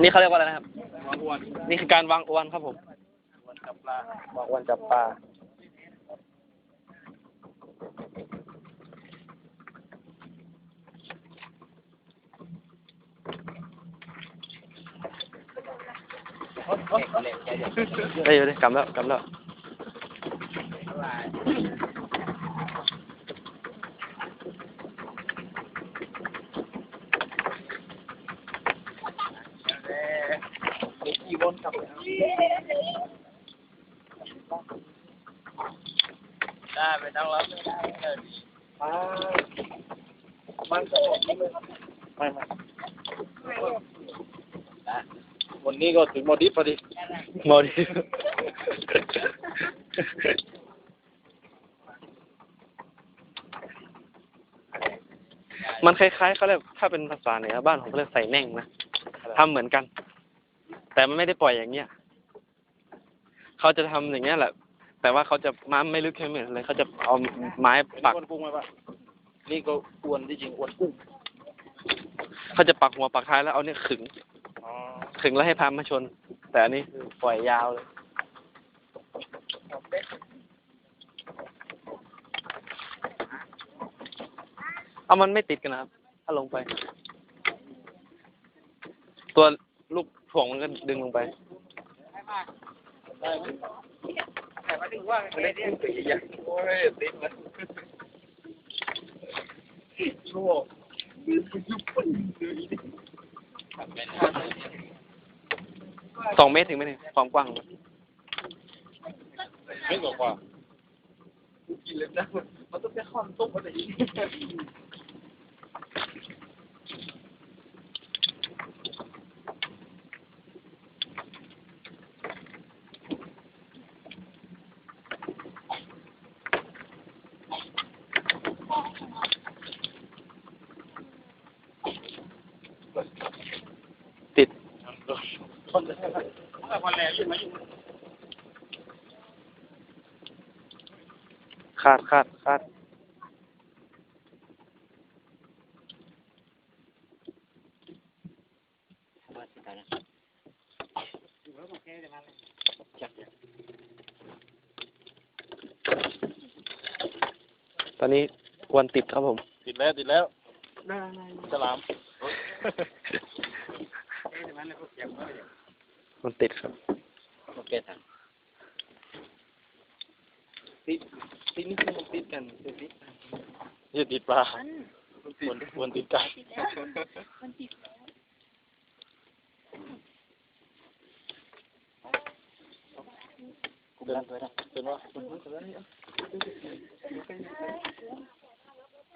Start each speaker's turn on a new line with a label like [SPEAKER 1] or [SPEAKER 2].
[SPEAKER 1] นี่เขาเรียกว่าอะไรนะครับ
[SPEAKER 2] วางอวน
[SPEAKER 1] นี่คือการวางอวนครับผม
[SPEAKER 2] อวนจับปลาวา
[SPEAKER 1] งอวนจับปลาได้อยู่ดิกำแล้วกำแล้ว
[SPEAKER 2] มีกี่ วนกลับได้ไปนั่งรับไม่ได้เอออ่ามันจะหมดไม่ไม่วันนี้ก็ถึงโมดิฟพอดี
[SPEAKER 1] โมดิมันคล้ายๆเขาเรียกถ้าเป็นภาษาเหนือบ้านผมเขาเรียกใส่แน่งนะทำเหมือนกัน แต่มันไม่ได้ปล่อยอย่างเงี้ยเขาจะทำอย่างเงี้ยแหละ แต่ว่าเขาจะม้าไม่ลึกแค่เหมือนเลยเขาจะเอาไม้ปัก
[SPEAKER 2] อ้วนกุ้งไหมปะนี่ก็อ้วนที่จริงอ้วนกุ้ง
[SPEAKER 1] เขาจะปักหัวปักท้ายแล้วเอาเนี่ยขึง
[SPEAKER 2] อ๋อ
[SPEAKER 1] ขึงแล้วให้พามาชน แต่อันนี้คือปล่อยยาวเลยเอามันไม่ติดกันนะครับ ถ้าลงไป ตัวลูก ถ่วงมันก็ดึงลงไป
[SPEAKER 2] ได้ไหมแต่มาถึงว่าไม่ได้ตัวใหญ่โอ้ยติดเลยชั่วยืดยุบปุ่นเลยเป็นท่าเลย
[SPEAKER 1] สองเมตรถึงไหมเนี่ยความกว้างของมัน
[SPEAKER 2] ไม่กว่ากินเลยนะมันต้องไปข้อนต้มอะไรอีก
[SPEAKER 1] ติด
[SPEAKER 2] คนจะให้วันแรกใช่ไหม
[SPEAKER 1] คาดคาดคาดตอนนี้ควรติดครับผม
[SPEAKER 2] ติดแล้ว ติดแล้ว ฉลาม
[SPEAKER 1] มันติดครับ
[SPEAKER 2] โอเคท่านติดติดนี่คือมันติดกันติดนี่ติดปลาวนวนติดกัน
[SPEAKER 3] มันติดแล้ว
[SPEAKER 2] เดินเป็นว่า